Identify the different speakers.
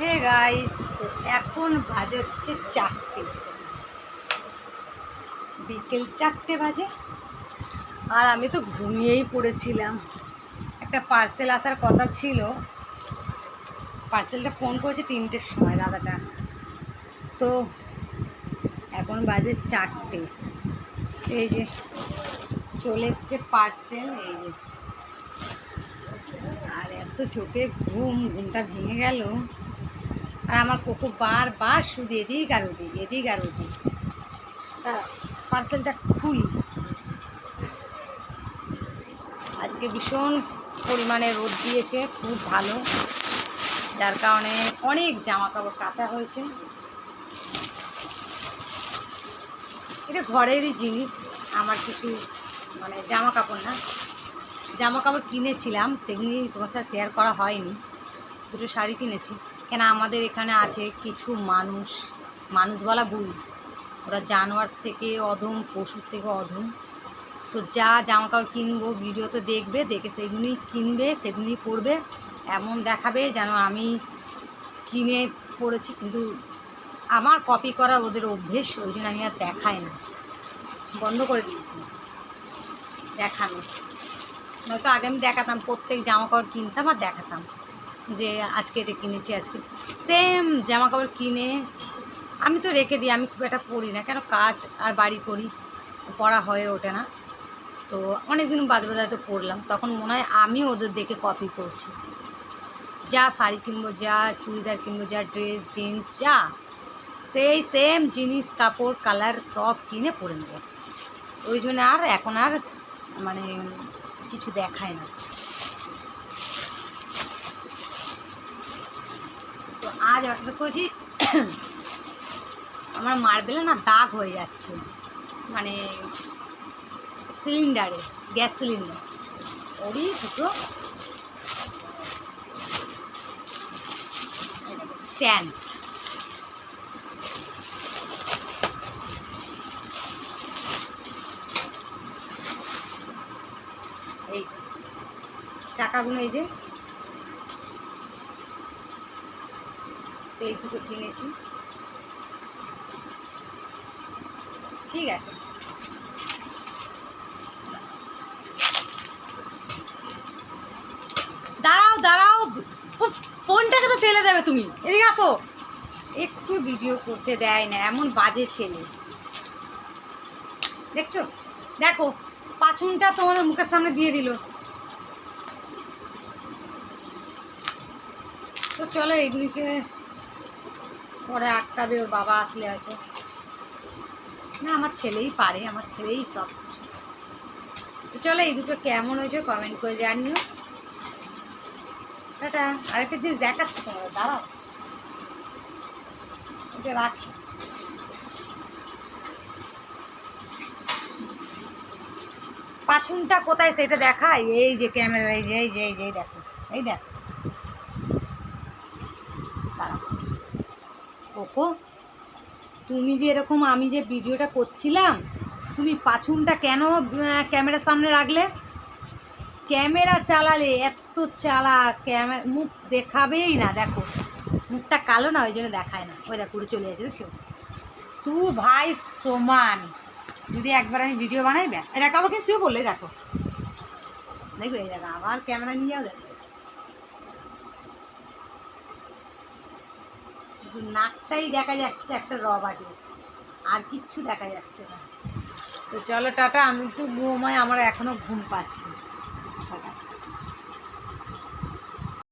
Speaker 1: Hey guys তো এখন বাজে হচ্ছে চারটে। বিকেল চারটে বাজে। আর আমি তো ঘুমিয়েই পড়েছিলাম। একটা পার্সেল আসার কথা ছিল। পার্সেলটা ফোন করেছে তিনটের সময় দাদাটা। তো এখন বাজে চারটে। এই যে চলে এসছে পার্সেল এই যে। আর এত চোখে ঘুম, ঘুমটা ভেঙে গেল। আর আমার কোকো বারবার শুধু এদিক আর ওদিক, এদিক আর ওদিক। তা পার্সেলটা খুলি। আজকে ভীষণ পরিমাণে রোদ দিয়েছে, খুব ভালো। যার কারণে অনেক জামা কাপড় কাঁচা হয়েছে। এটা ঘরেরই জিনিস, আমার কিছু মানে জামা কাপড় না। জামা কাপড় কিনেছিলাম, সেগুলি তোমার সাথে শেয়ার করা হয়নি। দুটো শাড়ি কিনেছি। কেন আমাদের এখানে আছে কিছু মানুষ? মানুষ বলা ভুল। ওরা জানোয়ার থেকে অধম, পশুর থেকে অধম। তো যা জামা কাপড় কিনবো ভিডিওতে দেখবে, দেখে সেগুলি কিনবে সেগুলি পরবে, এমন দেখাবে যেন আমি কিনে পড়েছি। কিন্তু আমার কপি করা ওদের অভ্যেস, ওই জন্য আমি আর দেখাই না। বন্ধ করে দিয়েছি। দেখানো। নয়তো আগে আমি দেখাতাম, প্রত্যেক জামা কাপড় কিনতাম আর দেখাতাম। যে আজকে এটা কিনেছি, আজকে। সেম জামা কাপড় কিনে আমি তো রেখে দিই, আমি খুব একটা পরি না। কেন কাজ আর বাড়ি করি, পড়া হয়ে ওঠে না। তো অনেক দিন বাদ বাদ হয়তো পড়লাম, তখন মনে হয় আমি ওদের দেখে কপি করছি। যা শাড়ি কিনবো, যা চুড়িদার কিনবো, যা ড্রেস জিন্স যা। সেই সেম জিনিস, কাপড় কালার সব কিনে পরে নেব। ওই জন্য আর এখন আর মানে কিছু দেখায় না তো আজ অর্ডার করেছি। আমার মার্বেলে না দাগ হয়ে যাচ্ছে। মানে সিলিন্ডারে গ্যাস সিলিন্ডার ওরই দুটো স্ট্যান্ড এই চাকাগুলো এই যে তো এই দুটো কিনেছি। ঠিক আছে। দাঁড়াও দাঁড়াও। ফোনটাকে তো ফেলে দেবে তুমি। এদিকে আসো। একটু ভিডিও করতে দেয় না, এমন বাজে ছেলে। দেখছ? দেখো, পাছুনটা তোমাদের মুখের সামনে দিয়ে দিল। তো চলো, এগুলিকে পরে আটকাবে, ওর বাবা আসলে হয়তো। না, আমার ছেলেই পারে, আমার ছেলেই সব। তো চলো, এই দুটো কেমন হয়েছে কমেন্ট করে জানিও। টাটা, আরেকটা জিনিস দেখাচ্ছি তোমাদের, দাঁড়াও। এটা রাখি। পাছুনটা কোথায় সেটা দেখাই? এই যে ক্যামেরা, এই যে এই যে এই যে দেখো, এই দেখো। দাঁড়াও। ওপো। তুমি যে এরকম আমি যে ভিডিওটা করছিলাম, তুমি পাছুনটা কেন ক্যামেরার সামনে রাখলে? ক্যামেরা চালালে এত চালা ক্যামেরা মুখ দেখাবেই না, দেখো। মুখটা কালো না, ওই জন্য দেখায় না। ওই দেখো চলে যাচ্ছে, দেখছ? তু ভাই সমান। যদি একবার আমি ভিডিও বানাই, ব্যাস। এটা আমাকে শুয়ে বললে দেখো। দেখো এই দেখো, আবার ক্যামেরা নিয়ে যাও, দেখো। শুধু নাকটাই দেখা যাচ্ছে একটা রবাটে আর কিচ্ছু দেখা যাচ্ছে না। তো চলো টাটা, আমি একটু ঘুমাই, আমার এখনও ঘুম পাচ্ছে